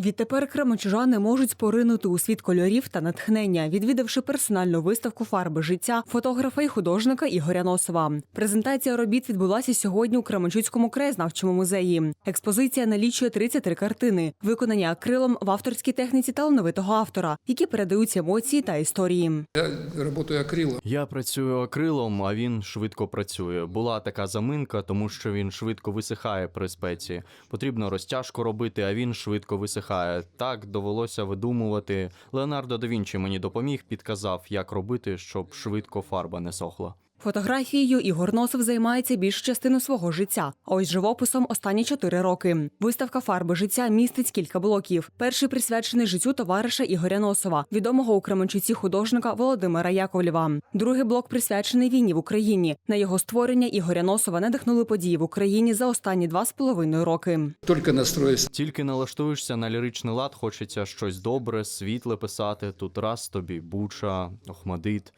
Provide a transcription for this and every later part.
Відтепер кременчужани можуть споринути у світ кольорів та натхнення, відвідавши персональну виставку фарби життя фотографа і художника Ігоря Носова. Презентація робіт відбулася сьогодні у Кременчуцькому краєзнавчому музеї. Експозиція налічує 33 картини, виконані акрилом в авторській техніці талановитого автора, які передають емоції та історії. Я работаю акрилом. Я працюю акрилом, а він швидко працює. Була така заминка, тому що він швидко висихає при спеці. Потрібно розтяжку робити, а він швидко висихає. Так довелося видумувати. Леонардо да Вінчі мені допоміг, підказав, як робити, щоб швидко фарба не сохла. Фотографією Ігор Носов займається більшу частину свого життя. А ось живописом останні чотири роки. Виставка фарби життя містить кілька блоків. Перший присвячений життю товариша Ігоря Носова, відомого у Кременчуці художника Володимира Яковлєва. Другий блок присвячений війні в Україні. На його створення Ігоря Носова надихнули події в Україні за останні два з половиною роки. Только настроюсь. Тільки налаштуєшся на ліричний лад, хочеться щось добре, світле писати. Тут раз тобі, Буча, Охмадит.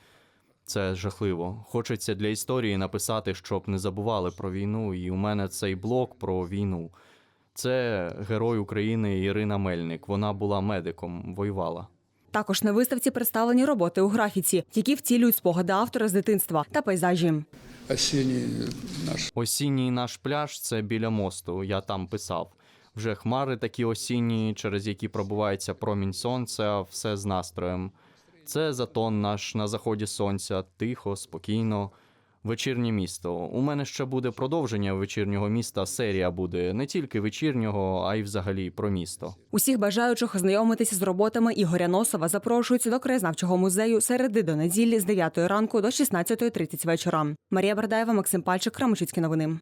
Це жахливо. Хочеться для історії написати, щоб не забували про війну. І у мене цей блок про війну. Це герой України Ірина Мельник. Вона була медиком, воювала. Також на виставці представлені роботи у графіці, які втілюють спогади автора з дитинства та пейзажі. Осенний наш. Осінній наш пляж це біля мосту. Я там писав. Вже хмари такі осінні, через які пробувається промінь сонця, все з настроєм. Це затон наш на заході сонця, тихо, спокійно. Вечірнє місто. У мене ще буде продовження вечірнього міста. Серія буде не тільки вечірнього, а й взагалі про місто. Усіх бажаючих ознайомитися з роботами Ігоря Носова запрошують до краєзнавчого музею середи до неділі з 9 ранку до 16.30 вечора. Марія Бардаєва, Максим Пальчик, Крамочицькі новини.